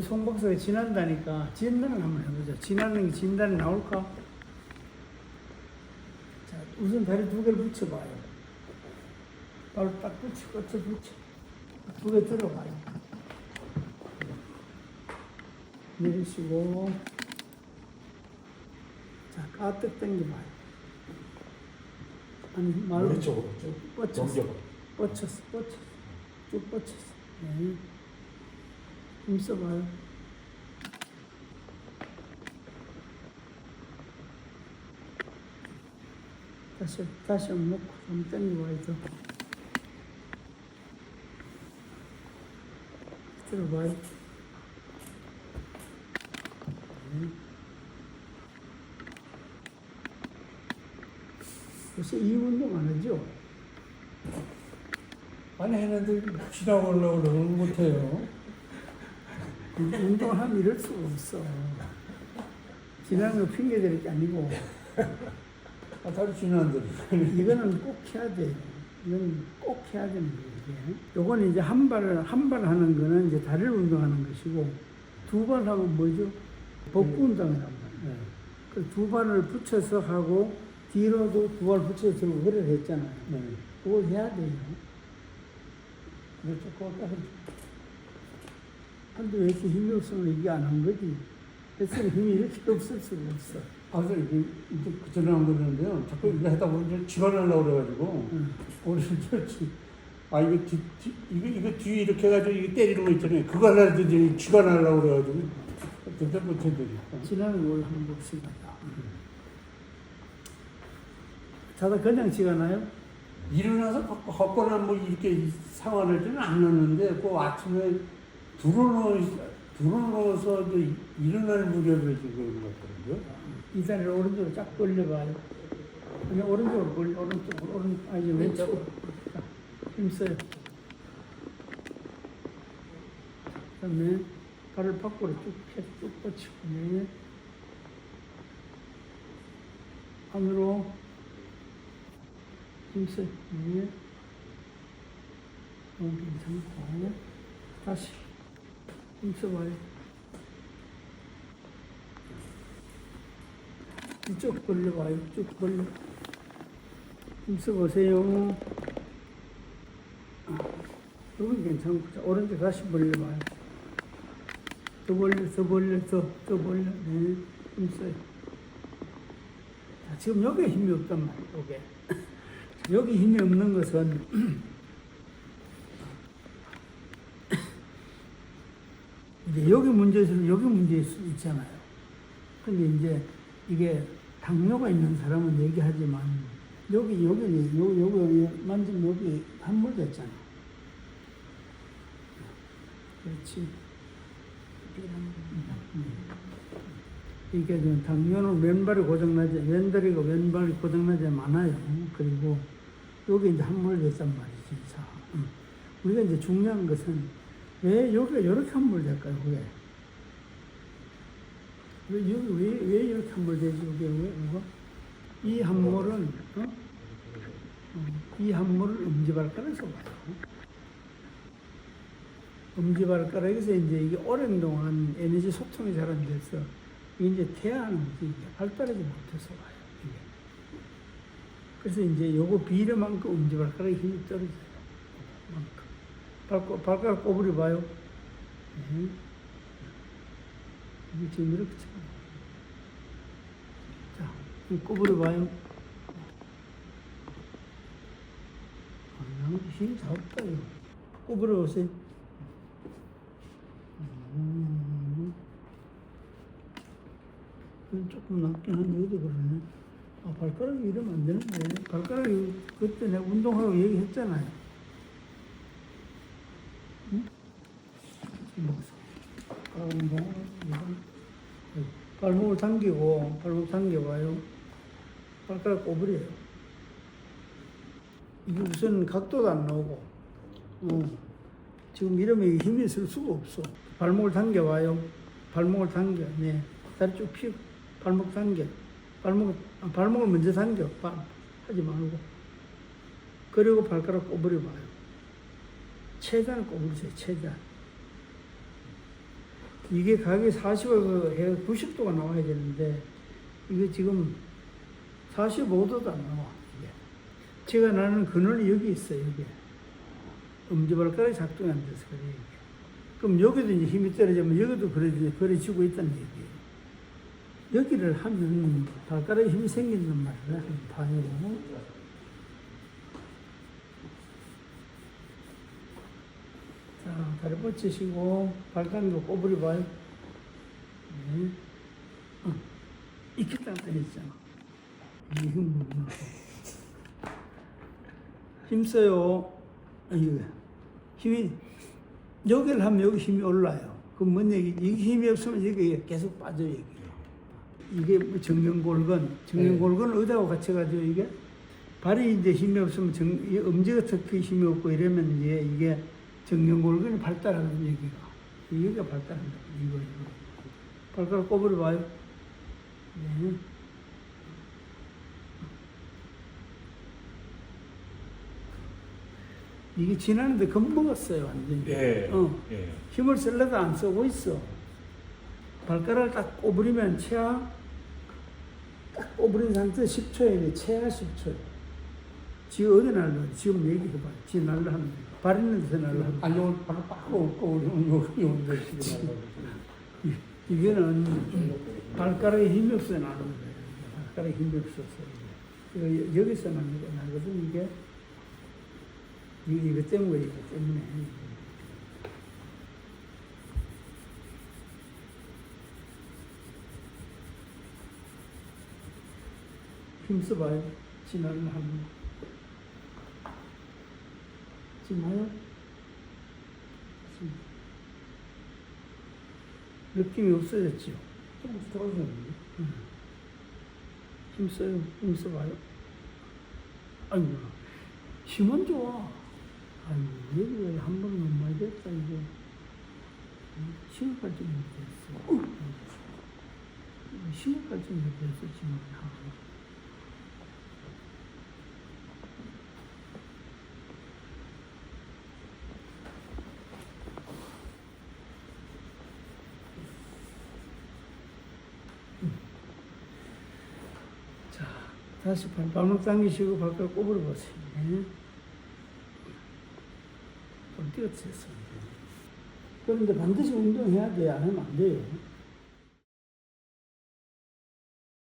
송 박사가 지난다니까 진단을 한번 해보자. 지나는 게 진단이 나올까? 자, 우선 다리 두 개를 붙여봐요. 바로 딱 붙여, 끝에 붙여. 두 개 들어봐요. 내리시고, 자, 가득 당겨봐요. 아니, 말로 왼쪽으로 쭉 뻗쳤어. 뻗쳤어, 뻗쳤어. 쭉 뻗쳤어. 네. 힘 써봐요. 다시, 다시 놓고 좀. 더. 들어봐요. 네. 벌써 이 운동 안 하죠? 아니 했는데 지나가려고 그러면 못해요. 운동을 하면 이럴 수가 없어. 지나는 거 핑계 대는 게 아니고, 아, 다리 지나는데. 이거는 꼭 해야 돼요. 이건 꼭 해야 되는 거예요. 이게. 요거는 이제 한 발을, 한 발 하는 거는 이제 다리를 운동하는 것이고, 두 발 하면 뭐죠? 복부 운동이란 말이에요. 네. 그두 발을 붙여서 하고, 뒤로도 두 발 붙여서 들고 그래 했잖아요. 네. 그걸 해야 돼요. 그렇죠. 그거 딱 근데 왜 이렇게 힘이 없으면 이게 안한 거지? 그래서 힘이 이렇게 없을 수가 없어. 아, 저 이게 이제 그 전에 안 그러는데요. 자꾸 이거 하다 보면 집안하려고 그래가지고. 응. 오늘. 아, 이거 뒤, 뒤, 이거, 이거 뒤 이렇게 해가지고 이게 때리는 거 있잖아요. 그거 하려고 이제 집안하려고 그래가지고. 진짜 못해드리고. 지나는 걸 한번 봅시다. 자다 그냥 지가나요? 일어나서 걷- 걷거나 뭐 이렇게 상황을 때는 안 넣는데 그 아침에 들어놓아서 이제 일어날 무렵에 지금 그런 것같더라고요 이 다리를 오른쪽으로 쫙 벌려봐요. 그냥 오른쪽으로 벌려, 오른쪽으로, 오른, 아니, 왼쪽으로. 자, 힘써요. 그 다음에 발을 밖으로 쭉 펴, 쭉 뻗치고, 네. 안으로 힘써요. 네. 너무 괜찮고. 다시 힘써봐요. 쭉 벌려봐요. 쭉 벌려. 힘써보세요. 아, 여기 괜찮고. 자, 오른쪽 다시 벌려봐요. 더 벌려, 더 벌려, 더, 더 벌려. 네, 힘써요. 자, 지금 여기에 힘이 없단 말이에요, 여기에. 여기 힘이 없는 것은 이제 여기 문제에서는 여기 문제일 수 있잖아요. 근데 이제 이게 당뇨가 있는 사람은 얘기하지만 여기 여기는 요 여기 만지면 여기 함몰됐잖아. 그렇지. 음. 이게 좀 당뇨는 왼발이 고장나지 왼다리가 왼발이 고장나지 많아요. 그리고 여기 이제 함몰됐단 말이지. 자, 음. 우리가 이제 중요한 것은 왜 여기가 이렇게 함몰될까요? 그게 왜 여기 왜, 왜 이렇게 함몰되지? 이게 왜 이거? 이 함몰은 어? 어, 이 함몰을 엄지발가락에서 와요. 엄지발가락에서 이제 이게 오랜 동안 에너지 소통이 잘 안 돼서 이게 이제 태아는 이제 발달하지 못해서 와요. 이게. 그래서 이제 요거 비례만큼 엄지발가락에 힘이 떨어져요. 만큼. 발가, 발가락 꼬부려 봐요. 네. 지금 이렇게 쳐. 자, 이 꼬부려 봐요. 아, 나 힘이 다 없다, 이거. 꼬부려 보세요. 음. 조금 낮긴 한데, 어디 그러네. 아, 발가락이 이러면 안 되는데. 발가락이 그때 내가 운동하라고 얘기했잖아요. 발목을 당기고 발목 당겨봐요. 발가락 꼬부려요. 이게 우선 각도도 안 나오고 어, 지금 이러면 힘이 쓸 수가 없어. 발목을 당겨봐요. 발목을 당겨. 네. 다리 쭉 펴. 발목 당겨. 발목, 아, 발목을 먼저 당겨. 발, 하지 말고. 그리고 발가락 꼬부려 봐요. 최대한 꼬부리세요. 최대한. 이게 가격이 40을 해 90도가 나와야 되는데 이거 지금 45도도 안 나와. 이게. 제가 나는 근원이 여기 있어요. 여기. 엄지발가락이 작동이 안 돼서 그래. 이게. 그럼 여기도 이제 힘이 떨어지면 여기도 그래 그래지고 있다는 얘기예요. 여기를 하면 발가락에 힘이 생긴단 말이야. 반으로. 자, 다리 뻗치시고 발가락도 꼬부리 봐요. 네. 어, 이렇게 딱 있잖아. 이 힘, 힘써요. 아이고, 힘이, 여기를 하면 여기 힘이 올라요. 그럼 뭔 얘기? 이 힘이 없으면 여기 계속 빠져요, 여기. 이게 뭐 정면골근, 정면골근은 어디하고 같이가죠, 이게? 발이 이제 힘이 없으면 정, 엄지가 특히 힘이 없고 이러면 이제 이게 정면골근이 발달하는 얘기가. 여기가 발달한다, 이거, 이거. 발가락 꼬부려 봐요. 네. 이게 지나는데 겁먹었어요, 완전히. 예. 어. 예. 힘을 쓸려도 안 쓰고 있어. 발가락을 딱 꼬부리면 체하, 딱 꼬부린 상태 10초에 체하 10초. 지금 어디 날라? 지금 얘기해봐. 지금 날라 하는 거야. 발 있는 데서 날라 하는 거야. 아니 오늘 바로 빠고 여기 오는 이- 이거는 발가락에 힘이 없어야 나는 거예요. 발가락에 힘이 없어서. 여기서 나는 거 나거든, 이게. 이거, 때문에, 이거 때문에. 힘써봐요. 지나는 한 번. 지나요? 지금. 느낌이 없어졌죠? 조금씩 떨어졌는데 힘써요. 힘써봐요. 아이고, 힘은 좋아. 아이고, 여기 한 번은 못 많이 됐다, 이거. 심각할 정도 됐어. 심각할 정도 됐어, 지금. 자, 다시 발, 발목 당기시고 발가락 꼬부려 보세요. 네. 좀 뛰어쳤어. 그런데 반드시 운동해야 돼요. 안 하면 안 돼요.